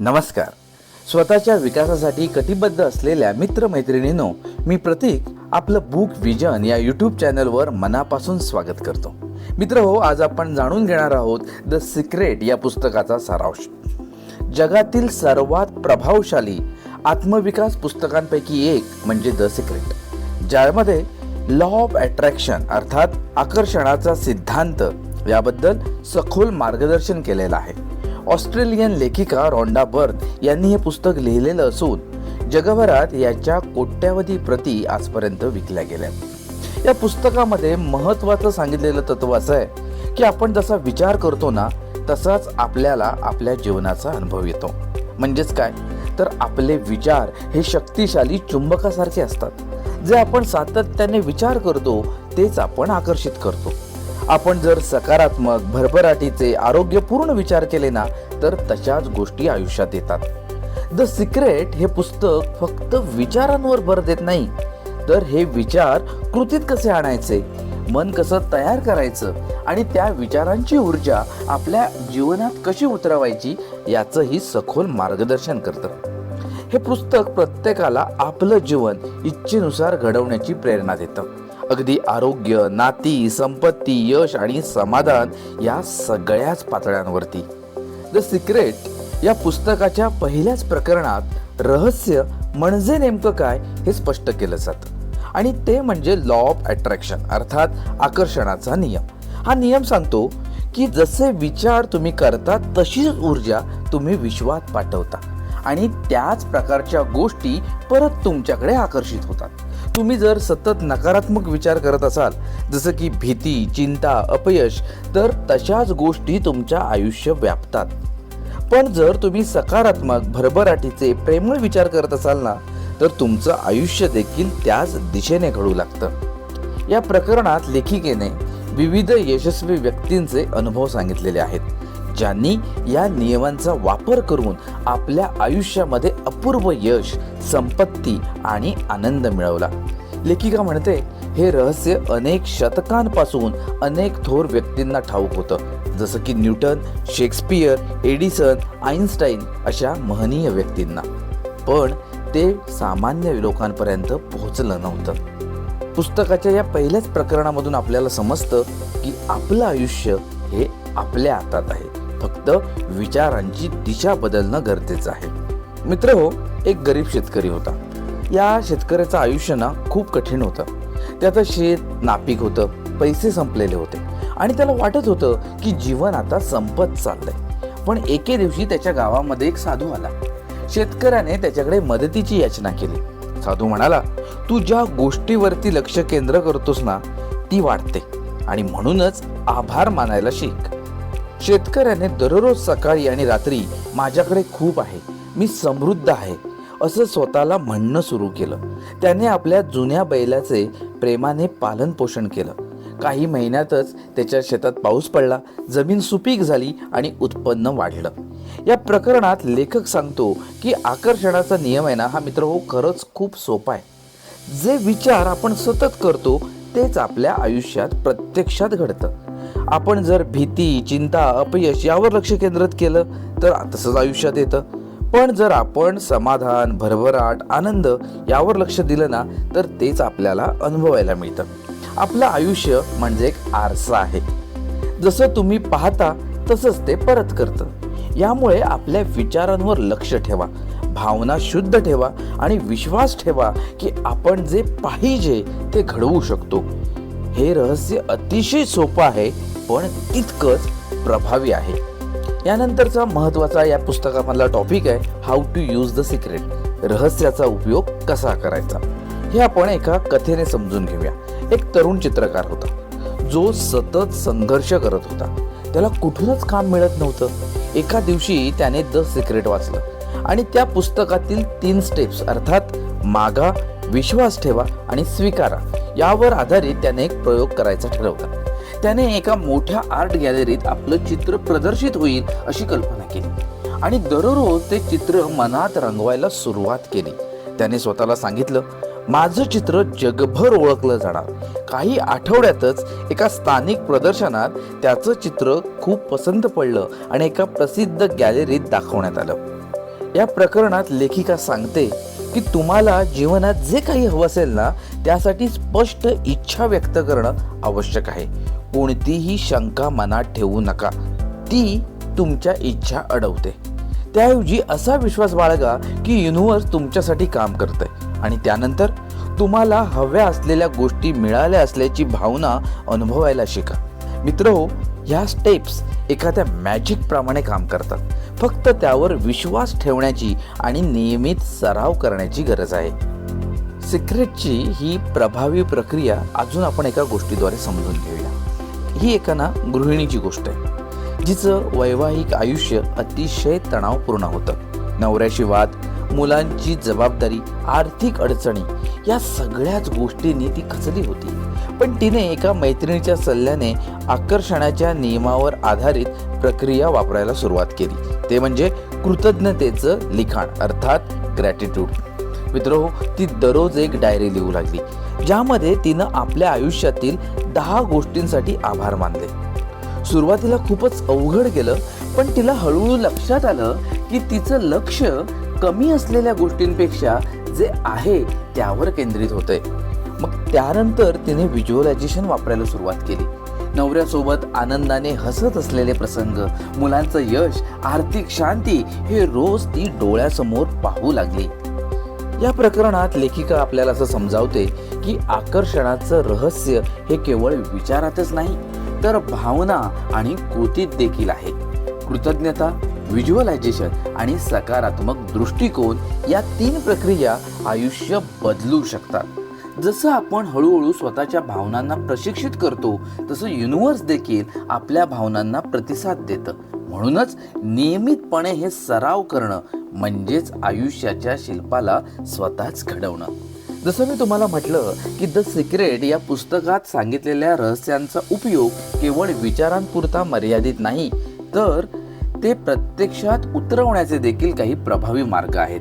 नमस्कार. स्वतःच्या विकासासाठी कटिबद्ध असलेल्या मित्रमैत्रिणींनो मी प्रतीक आपलं बुक विजन या यूट्यूब चॅनलवर मनापासून स्वागत करतो. मित्र हो आज आपण जाणून घेणार आहोत द सिक्रेट या पुस्तकाचा सारांश. जगातील सर्वात प्रभावशाली आत्मविकास पुस्तकांपैकी एक म्हणजे द सिक्रेट ज्यामध्ये लॉ ऑफ अट्रॅक्शन अर्थात आकर्षणाचा सिद्धांत याबद्दल सखोल मार्गदर्शन केलेलं आहे. ऑस्ट्रेलियन लेखिका रॉन्डा बर्थ यांनी हे पुस्तक लिहिलेलं असून जगभरात याच्या कोट्यावधी प्रती आजपर्यंत विकल्या गेल्या. या पुस्तकामध्ये महत्त्वाचं सांगितलेलं तत्व असं आहे की आपण जसा विचार करतो ना तसाच आपल्याला आपल्या जीवनाचा अनुभव येतो. म्हणजेच काय? तर आपले विचार हे शक्तिशाली चुंबकासारखे असतात. जे आपण सातत्याने विचार करतो तेच आपण आकर्षित करतो. आपण जर सकारात्मक भरभराटीचे आरोग्यपूर्ण विचार केले ना तर तशाच गोष्टी आयुष्यात येतात. द सिक्रेट हे पुस्तक फक्त विचारांवर भर देत नाही तर हे विचार कृतीत कसे आणायचे? मन कसं तयार करायचं? आणि त्या विचारांची ऊर्जा आपल्या जीवनात कशी उतरवायची? याचंही सखोल मार्गदर्शन करतं. हे पुस्तक प्रत्येकाला आपलं जीवन इच्छेनुसार घडवण्याची प्रेरणा देतं. अगदी आरोग्य नाती संपत्ती यश आणि समाधान या सगळ्याच पातळ्यांवरती. द सिक्रेट या पुस्तकाच्या पहिल्याच प्रकरणात रहस्य म्हणजे नेमकं काय हे स्पष्ट केलं जातं. आणि ते म्हणजे लॉ ऑफ अट्रॅक्शन अर्थात आकर्षणाचा नियम. हा नियम सांगतो की जसे विचार तुम्ही करता तशीच ऊर्जा तुम्ही विश्वात पाठवता. आणि त्याच प्रकारच्या गोष्टी परत तुमच्याकडे आकर्षित होतात. तुम्ही जर सतत नकारात्मक विचार करत असाल जसं की भीती चिंता अपयश तर तशाच गोष्टी तुमच्या आयुष्य व्यापतात. पण जर तुम्ही सकारात्मक भरभराटीचे प्रेमळ विचार करत असाल ना तर तुमचं आयुष्य देखील त्याच दिशेने घडू लागतं. या प्रकरणात लेखिकेने विविध यशस्वी व्यक्तींचे अनुभव सांगितलेले आहेत. ज्यांनी या नियमांचा वापर करून आपल्या आयुष्यामध्ये अपूर्व यश संपत्ती आणि आनंद मिळवला. लेखिका म्हणते हे रहस्य अनेक शतकांपासून अनेक थोर व्यक्तींना ठाऊक होतं. जसं की न्यूटन शेक्सपियर एडिसन आईन्स्टाईन अशा महनीय व्यक्तींना. पण ते सामान्य लोकांपर्यंत पोहोचलं नव्हतं. पुस्तकाच्या या पहिल्याच प्रकरणामधून आपल्याला समजतं की आपलं आयुष्य हे आपल्या हातात आहे. फक्त विचारांची दिशा बदलणं गरजेचं आहे. मित्र हो एक गरीब शेतकरी होता. या शेतकऱ्याचं आयुष्य ना खूप कठीण होतं. त्याचं शेत नापीक होतं पैसे संपलेले होते. आणि त्याला वाटत होतं की जीवन आता संपत चाललंय. पण एके दिवशी त्याच्या गावामध्ये एक साधू आला. शेतकऱ्याने त्याच्याकडे मदतीची याचना केली. साधू म्हणाला तू ज्या गोष्टीवरती लक्ष केंद्र करतोस ना ती वाढते. आणि म्हणूनच आभार मानायला शिक. शेतकऱ्याने दररोज सकाळी आणि रात्री माझ्याकडे खूप आहे. मी समृद्ध आहे असं स्वतःला म्हणणं सुरू केलं. त्याने आपल्या जुन्या बैलाचे प्रेमाने पालन पोषण केलं. काही महिन्यातच त्याच्या शेतात पाऊस पडला जमीन सुपीक झाली आणि उत्पन्न वाढलं. या प्रकरणात लेखक सांगतो की आकर्षणाचा नियम आहे ना हा मित्र हो खरंच खूप सोपा आहे. जे विचार आपण सतत करतो तेच आपल्या आयुष्यात प्रत्यक्षात घडतं. आपण जर भीती चिंता अपयश यावर लक्ष केंद्रित केलं तर तसंच आयुष्यात येतं. पण जर आपण समाधान भरभराट आनंद यावर लक्ष दिलं ना तर तेच आपल्याला अनुभवायला मिळतं. आपलं आयुष्य म्हणजे एक आरसा आहे. जसं तुम्ही पाहता तसंच ते परत करतं. यामुळे आपल्या विचारांवर लक्ष ठेवा. भावना शुद्ध ठेवा आणि विश्वास ठेवा की आपण जे पाहिजे ते घडवू शकतो. हे रहस्य अतिशय सोपं आहे पण तितकंच प्रभावी आहे. यानंतरचा महत्त्वाचा या पुस्तकामधला टॉपिक आहे how to use the secret रहस्याचा उपयोग कसा करायचा? हे आपण एका कथेने समजून घेऊया. एक तरुण चित्रकार होता. जो सतत संघर्ष करत होता. त्याला कुठूनच काम मिळत नव्हतं. एका दिवशी त्याने द सिक्रेट वाचलं. आणि त्या पुस्तकातील तीन स्टेप्स अर्थात मागा विश्वास ठेवा आणि स्वीकारा यावर आधारित त्याने एक प्रयोग करायचा ठरवला. त्याने एका मोठ्या आर्ट गॅलरीत आपलं चित्र प्रदर्शित होईल अशी कल्पना केली. आणि दररोज ते चित्र मनात रंगवायला सुरुवात केली. त्याने स्वतःला सांगितलं माझं चित्र जगभर ओळखलं जाणार. काही आठवड्यातच एका स्थानिक प्रदर्शनात त्याचं चित्र खूप पसंत पडलं आणि एका प्रसिद्ध गॅलरीत दाखवण्यात आलं. या प्रकरणात लेखिका सांगते की तुम्हाला जीवनात जे काही हवं असेल ना त्यासाठी स्पष्ट इच्छा व्यक्त करणं आवश्यक आहे. कोणतीही शंका मनात ठेवू नका. ती तुमच्या इच्छा अडवते. त्याऐवजी असा विश्वास बाळगा की युनिव्हर्स तुमच्यासाठी काम करतंय. आणि त्यानंतर तुम्हाला हव्या असलेल्या गोष्टी मिळाल्या असल्याची भावना अनुभवायला शिका. मित्र हो ह्या स्टेप्स एखाद्या मॅजिकप्रमाणे काम करतात. फक्त त्यावर विश्वास ठेवण्याची आणि नियमित सराव करण्याची गरज आहे. सिक्रेटची ही प्रभावी प्रक्रिया अजून आपण एका गोष्टीद्वारे समजून घेऊया. ही एका ना गृहिणीची गोष्ट आहे. जिचं वैवाहिक आयुष्य अतिशय तणावपूर्ण होतं. नवऱ्याशी वाद मुलांची जबाबदारी आर्थिक अडचणी या सगळ्याच गोष्टींनी ती खचली होती. पण तिने एका मैत्रिणीच्या सल्ल्याने आकर्षणाच्या नियमावर आधारित प्रक्रिया वापरायला सुरुवात केली. ते म्हणजे कृतज्ञतेचं लिखाण अर्थात ग्रॅटिट्यूड मित्र ती दररोज एक डायरी लिहू लागली ज्यामध्ये तिनं आपल्या आयुष्यातील दहा गोष्टींसाठी आभार मानले. सुरुवातीला खूपच अवघड गेलं पण तिला हळूहळू लक्षात आलं की तिचं लक्ष कमी असलेल्या गोष्टींपेक्षा जे आहे त्यावर केंद्रित होतंय. मग त्यानंतर तिने व्हिज्युअलायझेशन वापरायला सुरुवात केली. नवऱ्यासोबत आनंदाने हसत असलेले प्रसंग मुलांचं यश आर्थिक शांती हे रोज ती डोळ्यासमोर पाहू लागली. या प्रकरणात लेखिका आपल्याला असं समजावते की आकर्षणाचं रहस्य हे केवळ विचारातच नाही तर भावना आणि कृतीत देखील आहे. कृतज्ञता व्हिज्युअलायझेशन आणि सकारात्मक दृष्टिकोन या तीन प्रक्रिया आयुष्य बदलू शकतात. जसं आपण हळूहळू स्वतःच्या भावनांना प्रशिक्षित करतो तसं युनिव्हर्स देखील आपल्या भावनांना प्रतिसाद देतं. म्हणूनच नियमितपणे हे सराव करणं म्हणजेच आयुष्याच्या शिल्पाला स्वतःच घडवणं. जसं मी तुम्हाला म्हटलं की द सिक्रेट या पुस्तकात सांगितलेल्या रहस्यांचा उपयोग केवळ विचारांपुरता मर्यादित नाही तर ते प्रत्यक्षात उतरवण्याचे देखील काही प्रभावी मार्ग आहेत.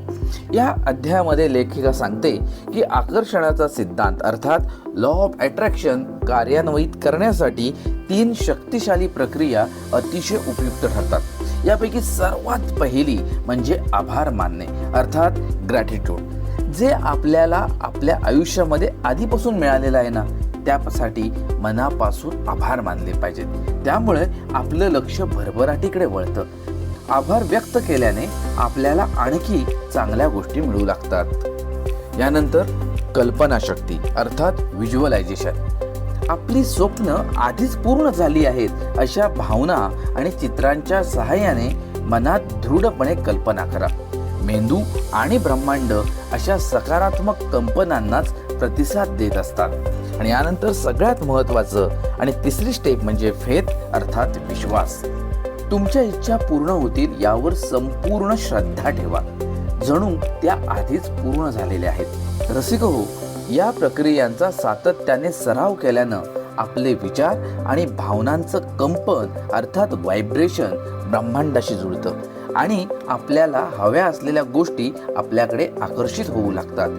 या अध्यायामध्ये लेखिका सांगते की आकर्षणाचा सिद्धांत अर्थात लॉ ऑफ अट्रॅक्शन कार्यान्वित करण्यासाठी तीन शक्तिशाली प्रक्रिया अतिशय उपयुक्त ठरतात. यापैकी सर्वात पहिली म्हणजे आभार मानणे अर्थात ग्रॅटिट्यूड जे आपल्याला आपल्या आयुष्यामध्ये आधीपासून मिळालेलं आहे ना त्यासाठी मनापासून आभार मानले पाहिजेत. त्यामुळे आपलं लक्ष भरभराटीकडे वळतं. आभार व्यक्त केल्याने आपल्याला आणखी चांगल्या गोष्टी मिळू लागतात. यानंतर कल्पनाशक्ती अर्थात व्हिज्युअलायझेशन. आपली स्वप्न आधीच पूर्ण झाली आहेत अशा भावना आणि चित्रांच्या सहाय्याने मनात दृढपणे कल्पना करा. मेंदू आणि ब्रह्मांड अशा सकारात्मक कंपनांनाच प्रतिसाद देत असतात. आणि यानंतर सगळ्यात महत्वाचं आणि तिसरी स्टेप म्हणजे फेथ अर्थात विश्वास. तुमच्या इच्छा पूर्ण होतील यावर संपूर्ण श्रद्धा ठेवा. जणू त्या आधीच पूर्ण झालेल्या आहेत. रसिक हो या प्रक्रियांचा सातत्याने सराव केल्यानं आपले विचार आणि भावनांचं कंपन अर्थात व्हायब्रेशन ब्रह्मांडाशी जुळतं आणि आपल्याला हव्या असलेल्या गोष्टी आपल्याकडे आकर्षित होऊ लागतात.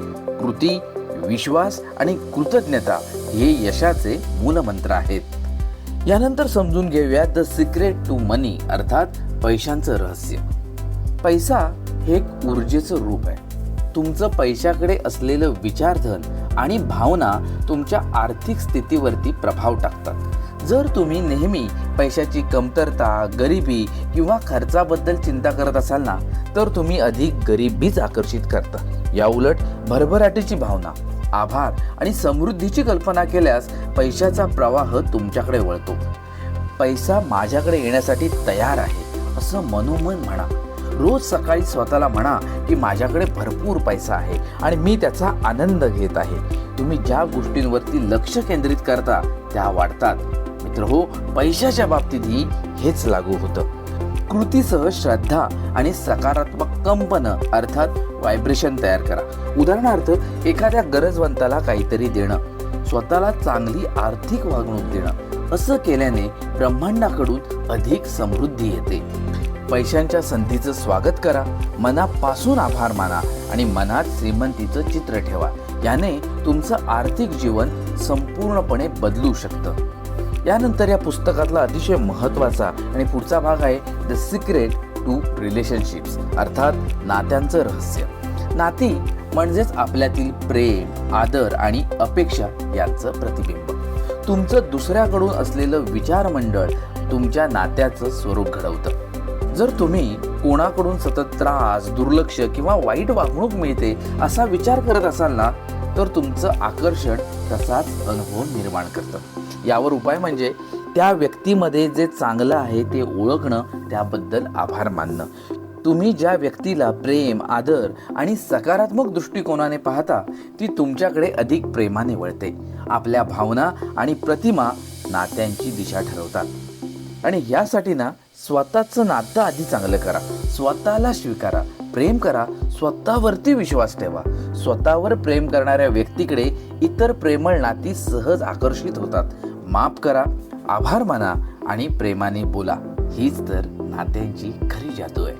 कृती विश्वास आणि कृतज्ञता हे यशाचे मूलमंत्र आहेत. यानंतर समजून घेऊया द सिक्रेट टू मनी अर्थात पैशांचं रहस्य. पैसा हे एक ऊर्जेचं रूप आहे. तुमचं पैशाकडे असलेलं विचारधन आणि भावना तुमच्या आर्थिक स्थितीवरती प्रभाव टाकतात. जर तुम्ही नेहमी पैशाची कमतरता गरिबी किंवा खर्चाबद्दल चिंता करत असाल ना तर तुम्ही अधिक गरिबीच आकर्षित करता. या उलट भरभराटीची भावना आभार आणि समृद्धीची कल्पना केल्यास पैशाचा प्रवाह तुमच्याकडे वळतो. पैसा माझ्याकडे येण्यासाठी तयार आहे असं मनोमन म्हणा. रोज सकाळी स्वतःला म्हणा की माझ्याकडे भरपूर पैसा आहे आणि मी त्याचा आनंद घेत आहे. तुम्ही ज्या गोष्टींवरती लक्ष केंद्रित करता त्या वाढतात. मित्र हो पैशाच्या बाबतीतही हेच लागू होतं. कृतीसह श्रद्धा आणि सकारात्मक कंपन अर्थात व्हायब्रेशन तयार करा. उदाहरणार्थ एखाद्या गरजवंताला काहीतरी देणं स्वतःला चांगली आर्थिक वागणूक देणं असं केल्याने ब्रह्मांडाकडून अधिक समृद्धी येते. पैशांच्या संधीचं स्वागत करा मनापासून आभार माना आणि मनात श्रीमंतीचं चित्र ठेवा. याने तुमचं आर्थिक जीवन संपूर्णपणे बदलू शकतं. यानंतर या पुस्तकातला अतिशय महत्त्वाचा आणि पुढचा भाग आहे द सिक्रेट टू रिलेशनशिप्स अर्थात नात्यांचं रहस्य. नाती म्हणजेच आपल्यातील प्रेम आदर आणि अपेक्षा यांचं प्रतिबिंब. तुमचं दुसऱ्याकडून असलेलं विचारमंडळ तुमच्या नात्याचं स्वरूप घडवतं. जर तुम्ही कोणाकडून सतत त्रास दुर्लक्ष किंवा वाईट वागणूक मिळते असा विचार करत असाल ना तर तुमचं आकर्षण तसाच अनुभव निर्माण करतं. यावर उपाय म्हणजे त्या व्यक्तीमध्ये जे चांगलं आहे ते ओळखणं त्याबद्दल आभार मानणं. तुम्ही ज्या व्यक्तीला प्रेम आदर आणि सकारात्मक दृष्टिकोनाने पाहता ती तुमच्याकडे अधिक प्रेमाने वळते. आपल्या भावना आणि प्रतिमा नात्यांची दिशा ठरवतात. आणि यासाठी ना स्वतःचं नातं आधी चांगलं करा. स्वतःला स्वीकारा. प्रेम करा. स्वतःवरती विश्वास ठेवा. स्वतःवर प्रेम करणाऱ्या व्यक्तीकडे इतर प्रेमळ नाती सहज आकर्षित होतात. माफ करा. आभार माना आणि प्रेमाने बोला. हीच तर नात्यांची खरी जादू आहे.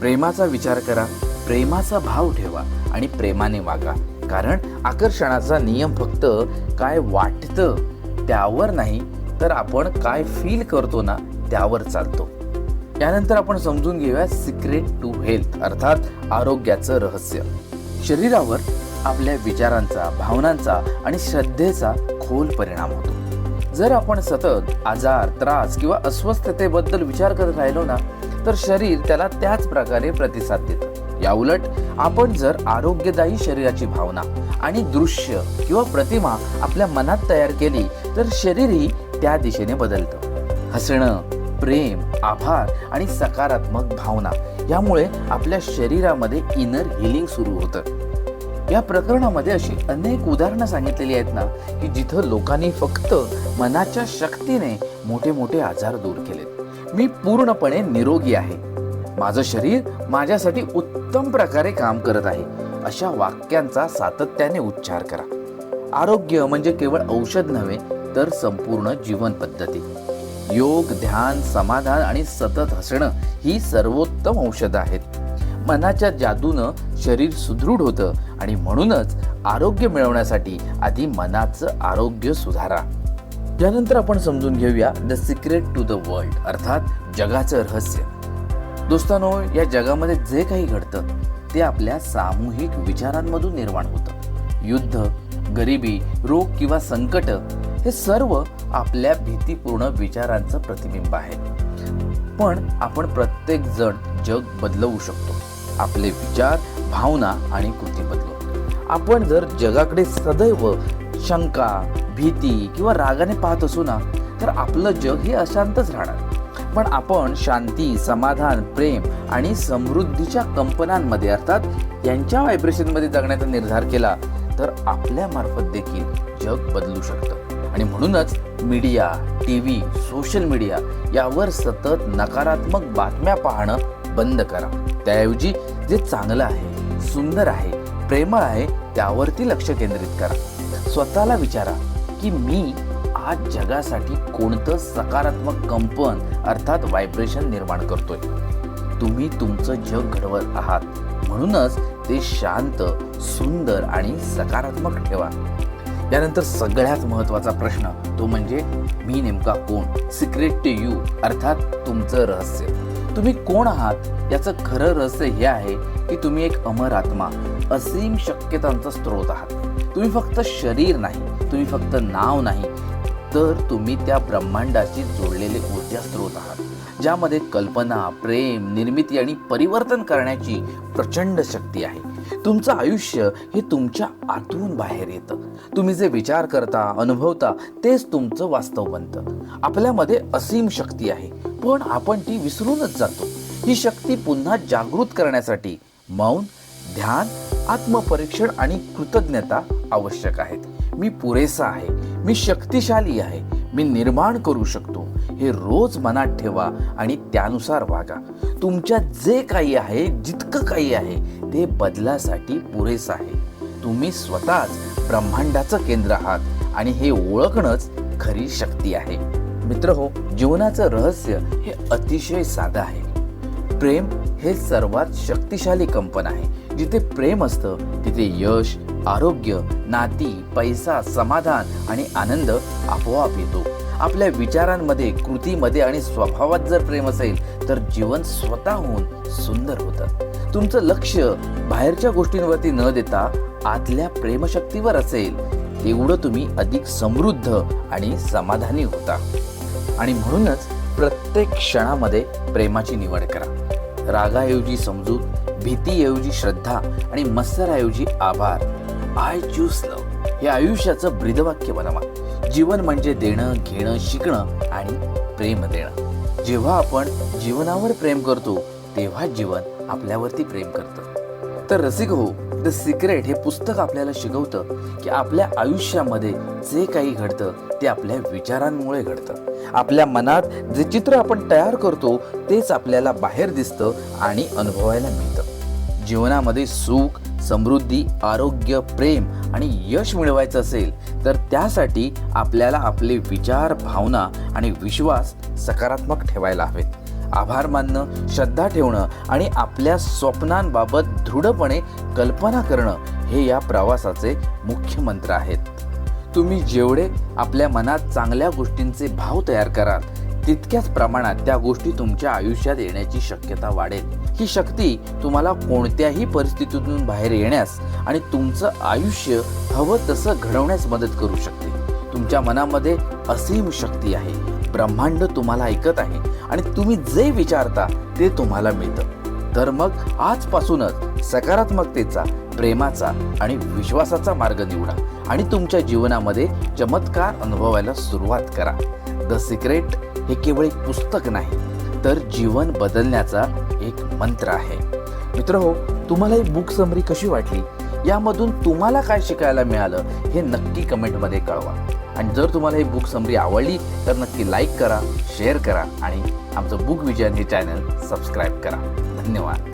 प्रेमाचा विचार करा. प्रेमाचा भाव ठेवा आणि प्रेमाने वागा. कारण आकर्षणाचा नियम फक्त काय वाटतं त्यावर नाही तर आपण काय फील करतो ना त्यावर चालतो. यानंतर आपण समजून घेऊया सिक्रेट टू हेल्थ अर्थात आरोग्याचं रहस्य. शरीरावर आपल्या विचारांचा भावनांचा आणि श्रद्धेचा खोल परिणाम होतो. जर आपण सतत आजार त्रास किंवा अस्वस्थतेबद्दल विचार करत राहिलो ना तर शरीर त्याला त्याच प्रकारे प्रतिसाद देतं. या उलट आपण जर आरोग्यदायी शरीराची भावना आणि दृश्य किंवा प्रतिमा आपल्या मनात तयार केली तर शरीरही त्या दिशेने बदलतं. हसणं प्रेम आभार आणि सकारात्मक भावना यामुळे आपल्या शरीरामध्ये इनर हिलिंग सुरू होतं. या प्रकरणामध्ये अशी अनेक उदाहरणं सांगितलेली आहेत ना की जिथं लोकांनी फक्त मनाच्या शक्तीने मोठे मोठे आजार दूर केलेत. मी पूर्णपणे निरोगी आहे. माझं शरीर माझ्यासाठी उत्तम प्रकारे काम करत आहे. अशा वाक्यांचा सातत्याने उच्चार करा. आरोग्य म्हणजे केवळ औषध नव्हे तर संपूर्ण जीवन पद्धती. योग ध्यान समाधान आणि सतत हसणं ही सर्वोत्तम औषधं आहेत. मनाच्या जादूनं शरीर सुदृढ होतं आणि म्हणूनच आरोग्य मिळवण्यासाठी आधी मनाचं आरोग्य सुधारा. त्यानंतर आपण समजून घेऊया the secret to the world अर्थात जगाचं रहस्य. दोस्तानो या जगामध्ये जे काही घडतं ते आपल्या सामूहिक विचारांमधून निर्माण होतं. युद्ध गरिबी रोग किंवा संकट हे सर्व आपल्या भीतीपूर्ण विचारांचं प्रतिबिंब आहे. पण आपण प्रत्येक जण जग बदलवू शकतो. आपले विचार भावना आणि कृती बदलू आपण जर जगाकडे सदैव शंका भीती किंवा रागाने पाहत असू ना तर आपलं जग हे अशांतच राहणार. पण आपण शांती समाधान प्रेम आणि समृद्धीच्या कंपनांमध्ये अर्थात यांच्या व्हायब्रेशनमध्ये जगण्याचा निर्धार केला तर आपल्यामार्फत देखील जग बदलू शकतं. आणि म्हणूनच media T V social media यावर सतत नकारात्मक बातम्या पाहणं बंद करा. त्याऐवजी जे चांगलं आहे सुंदर आहे प्रेमळ आहे त्यावरती लक्ष केंद्रित करा. स्वतःला विचारा की मी आज जगासाठी कोणतं सकारात्मक कंपन अर्थात व्हायब्रेशन निर्माण करतोय. तुम्ही तुमचं जग घडवत आहात. म्हणूनच ते शांत सुंदर आणि सकारात्मक ठेवा. त्यानंतर सगळ्यात महत्त्वाचा प्रश्न तो म्हणजे मी नेमका कोण? सिक्रेट टू यू अर्थात तुमचं रहस्य. तुम्ही कोण आहात? याचं खरं रहस्य हे आहे की तुम्ही एक अमर आत्मा असीम शक्यतांचा स्रोत आहात. तुम्ही फक्त शरीर नाही तुम्ही फक्त नाव नाही तर तुम्ही त्या ब्रह्मांडाशी जोडलेले ऊर्जा स्रोत आहात ज्यामध्ये कल्पना प्रेम निर्मिती आणि परिवर्तन करण्याची प्रचंड शक्ती आहे. तुमचं आयुष्य हे तुमच्या आतून बाहेर येतं. तुम्ही जे विचार करता अनुभवता तेच तुमचं वास्तव बनतं. आपल्यामध्ये असीम शक्ती आहे पण आपण ती विसरूनच जातो. ही शक्ती पुन्हा जागृत करण्यासाठी मौन ध्यान आत्मपरीक्षण आणि कृतज्ञता आवश्यक आहेत. मी पुरेसा आहे मी शक्तिशाली आहे मी निर्माण करू शकतो. हे रोज मनात ठेवा आणि त्यानुसार वागा. तुमच्या जे काही आहे जितकं काही आहे ते बदलासाठी पुरेसं आहे. तुम्ही स्वतःच ब्रह्मांडाचं केंद्र आहात आणि हे ओळखणंच खरी शक्ती आहे. मित्र हो जीवनाचं रहस्य हे अतिशय साधं आहे. प्रेम हे सर्वात शक्तिशाली कंपन आहे. जिथे प्रेम असतं तिथे यश आरोग्य नाती पैसा समाधान आणि आनंद आपोआप येतो. आपल्या विचारांमध्ये कृतीमध्ये आणि स्वभावात जर प्रेम असेल तर जीवन स्वतःहून सुंदर होतं. तुमचं लक्ष बाहेरच्या गोष्टींवरती न देता आतल्या प्रेमशक्तीवर असेल तेवढं तुम्ही अधिक समृद्ध आणि समाधानी होता. आणि म्हणूनच प्रत्येक क्षणामध्ये प्रेमाची निवड करा. रागाऐवजी समजूत भीतीऐवजी श्रद्धा आणि मत्सराऐवजी आभार. आय चूज लव हे आयुष्याचं ब्रीदवाक्य बनवा. जीवन म्हणजे देणं घेणं शिकणं आणि प्रेम देणं. जेव्हा आपण जीवनावर प्रेम करतो तेव्हा जीवन आपल्यावरती प्रेम करतं. तर रसिक हो द सिक्रेट हे पुस्तक आपल्याला शिकवतं की आपल्या आयुष्यामध्ये जे काही घडतं ते आपल्या विचारांमुळे घडतं. आपल्या मनात जे चित्र आपण तयार करतो तेच आपल्याला बाहेर दिसतं आणि अनुभवायला मिळतं. जीवनामध्ये सुख समृद्धी आरोग्य प्रेम आणि यश मिळवायचं असेल तर त्यासाठी आपल्याला आपले विचार भावना आणि विश्वास सकारात्मक ठेवायला हवेत. आभार मानणं श्रद्धा ठेवणं आणि आपल्या स्वप्नांबाबत दृढपणे कल्पना करणं हे या प्रवासाचे मुख्य मंत्र आहेत. तुम्ही जेवढे आपल्या मनात चांगल्या गोष्टींचे भाव तयार कराल तितक्याच प्रमाणात त्या गोष्टी तुमच्या आयुष्यात येण्याची शक्यता वाढेल. ही शक्ती तुम्हाला कोणत्याही परिस्थितीतून बाहेर येण्यास आणि तुमचं आयुष्य हवं तसं घडवण्यास मदत करू शकते. तुमच्या मनामध्ये असीम शक्ती आहे. ब्रह्मांड तुम्हाला ऐकत आहे आणि तुम्ही जे विचारता ते तुम्हाला मिळतं. तर मग आजपासूनच सकारात्मकतेचा प्रेमाचा आणि विश्वासाचा मार्ग निवडा आणि तुमच्या जीवनामध्ये चमत्कार अनुभवायला सुरुवात करा. द सिक्रेट हे केवळ एक पुस्तक नाही तर जीवन बदलण्याचा एक मंत्र आहे. मित्र हो तुम्हाला ही बुक समरी कशी वाटली? यामधून तुम्हाला काय शिकायला मिळालं हे नक्की कमेंटमध्ये कळवा. आणि जर तुम्हाला ही बुक समरी आवडली तर नक्की लाईक करा शेअर करा आणि आमचं बुक विजयन हे चॅनल सबस्क्राईब करा. धन्यवाद.